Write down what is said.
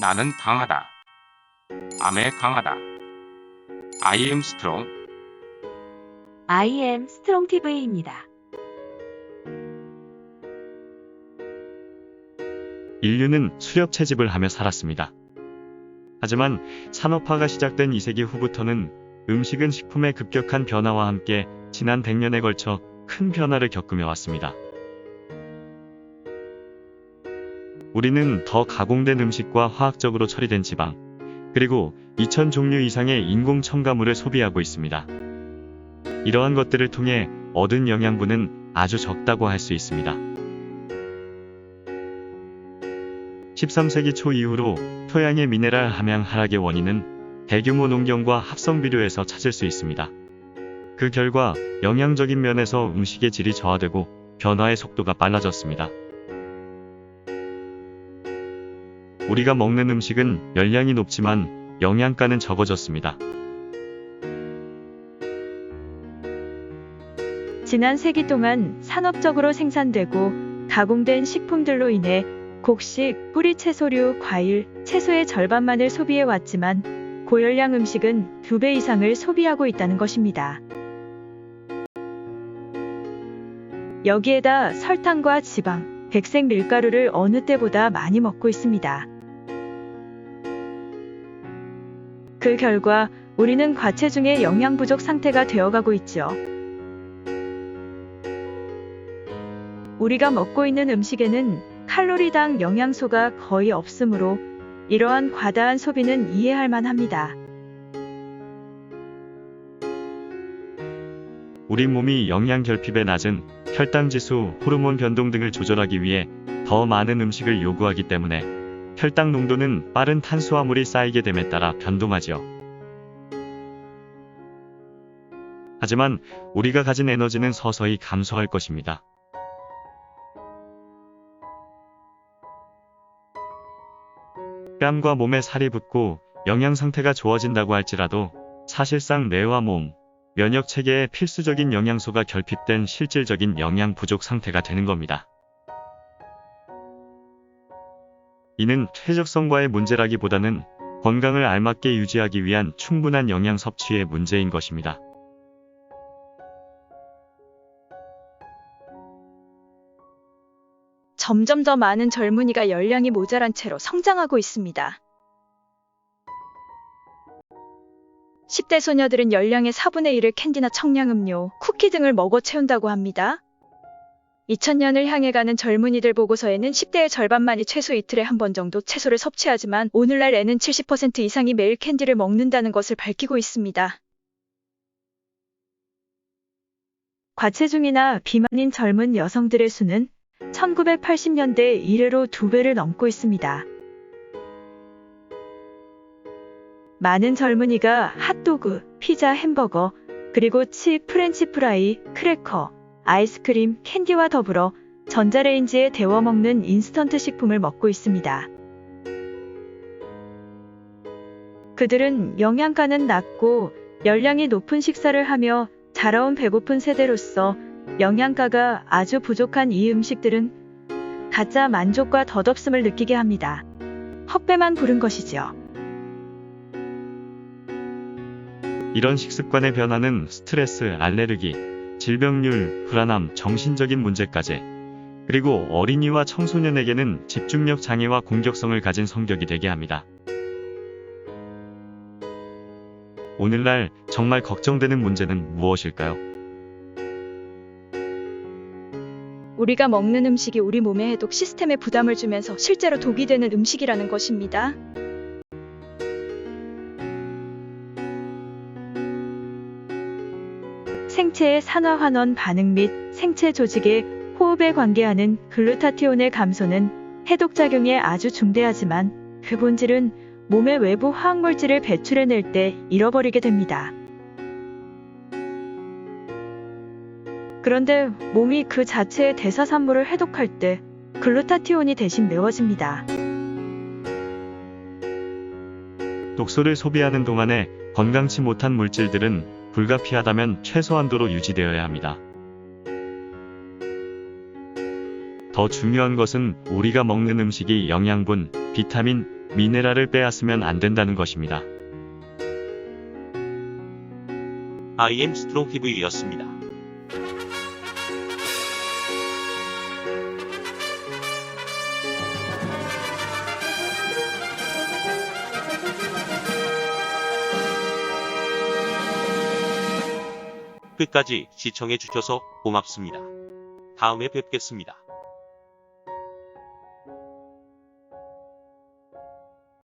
나는 강하다. 암에 강하다. I am strong. I am 스트롱 TV입니다. 인류는 수렵 채집을 하며 살았습니다. 하지만 산업화가 시작된 2세기 후부터는 음식은 식품의 급격한 변화와 함께 지난 100년에 걸쳐 큰 변화를 겪으며 왔습니다. 우리는 더 가공된 음식과 화학적으로 처리된 지방, 그리고 2000 종류 이상의 인공 첨가물을 소비하고 있습니다. 이러한 것들을 통해 얻은 영양분은 아주 적다고 할 수 있습니다. 13세기 초 이후로 토양의 미네랄 함량 하락의 원인은 대규모 농경과 합성 비료에서 찾을 수 있습니다. 그 결과 영양적인 면에서 음식의 질이 저하되고 변화의 속도가 빨라졌습니다. 우리가 먹는 음식은 열량이 높지만 영양가는 적어졌습니다. 지난 세기 동안 산업적으로 생산되고 가공된 식품들로 인해 곡식, 뿌리 채소류, 과일, 채소의 절반만을 소비해 왔지만 고열량 음식은 두 배 이상을 소비하고 있다는 것입니다. 여기에다 설탕과 지방, 백색 밀가루를 어느 때보다 많이 먹고 있습니다. 그 결과 우리는 과체중의 영양 부족 상태가 되어가고 있죠. 우리가 먹고 있는 음식에는 칼로리당 영양소가 거의 없으므로 이러한 과다한 소비는 이해할 만합니다. 우리 몸이 영양 결핍의 낮은 혈당 지수, 호르몬 변동 등을 조절하기 위해 더 많은 음식을 요구하기 때문에 혈당 농도는 빠른 탄수화물이 쌓이게 됨에 따라 변동하지요. 하지만 우리가 가진 에너지는 서서히 감소할 것입니다. 뺨과 몸에 살이 붙고 영양 상태가 좋아진다고 할지라도 사실상 뇌와 몸, 면역 체계에 필수적인 영양소가 결핍된 실질적인 영양 부족 상태가 되는 겁니다. 이는 퇴적성과의 문제라기보다는 건강을 알맞게 유지하기 위한 충분한 영양 섭취의 문제인 것입니다. 점점 더 많은 젊은이가 열량이 모자란 채로 성장하고 있습니다. 10대 소녀들은 열량의 4분의 1을 캔디나 청량음료, 쿠키 등을 먹어 채운다고 합니다. 2000년을 향해 가는 젊은이들 보고서에는 10대의 절반만이 최소 이틀에 한 번 정도 채소를 섭취하지만 오늘날 애는 70% 이상이 매일 캔디를 먹는다는 것을 밝히고 있습니다. 과체중이나 비만인 젊은 여성들의 수는 1980년대 이래로 두 배를 넘고 있습니다. 많은 젊은이가 핫도그, 피자, 햄버거, 그리고 칩, 프렌치 프라이, 크래커, 아이스크림, 캔디와 더불어 전자레인지에 데워 먹는 인스턴트 식품을 먹고 있습니다. 그들은 영양가는 낮고 열량이 높은 식사를 하며 자라온 배고픈 세대로서 영양가가 아주 부족한 이 음식들은 가짜 만족과 덧없음을 느끼게 합니다. 헛배만 부른 것이죠. 이런 식습관의 변화는 스트레스, 알레르기, 질병률, 불안함, 정신적인 문제까지 그리고 어린이와 청소년에게는 집중력 장애와 공격성을 가진 성격이 되게 합니다. 오늘날 정말 걱정되는 문제는 무엇일까요? 우리가 먹는 음식이 우리 몸의 해독 시스템에 부담을 주면서 실제로 독이 되는 음식이라는 것입니다. 생체의 산화환원 반응 및 생체 조직의 호흡에 관계하는 글루타티온의 감소는 해독작용에 아주 중대하지만 그 본질은 몸의 외부 화학물질을 배출해낼 때 잃어버리게 됩니다. 그런데 몸이 그 자체의 대사산물을 해독할 때 글루타티온이 대신 메워집니다. 독소를 소비하는 동안에 건강치 못한 물질들은 불가피하다면 최소한도로 유지되어야 합니다. 더 중요한 것은 우리가 먹는 음식이 영양분, 비타민, 미네랄을 빼앗으면 안 된다는 것입니다. IM 스트롱 TV였습니다. 끝까지 시청해 주셔서 고맙습니다. 다음에 뵙겠습니다.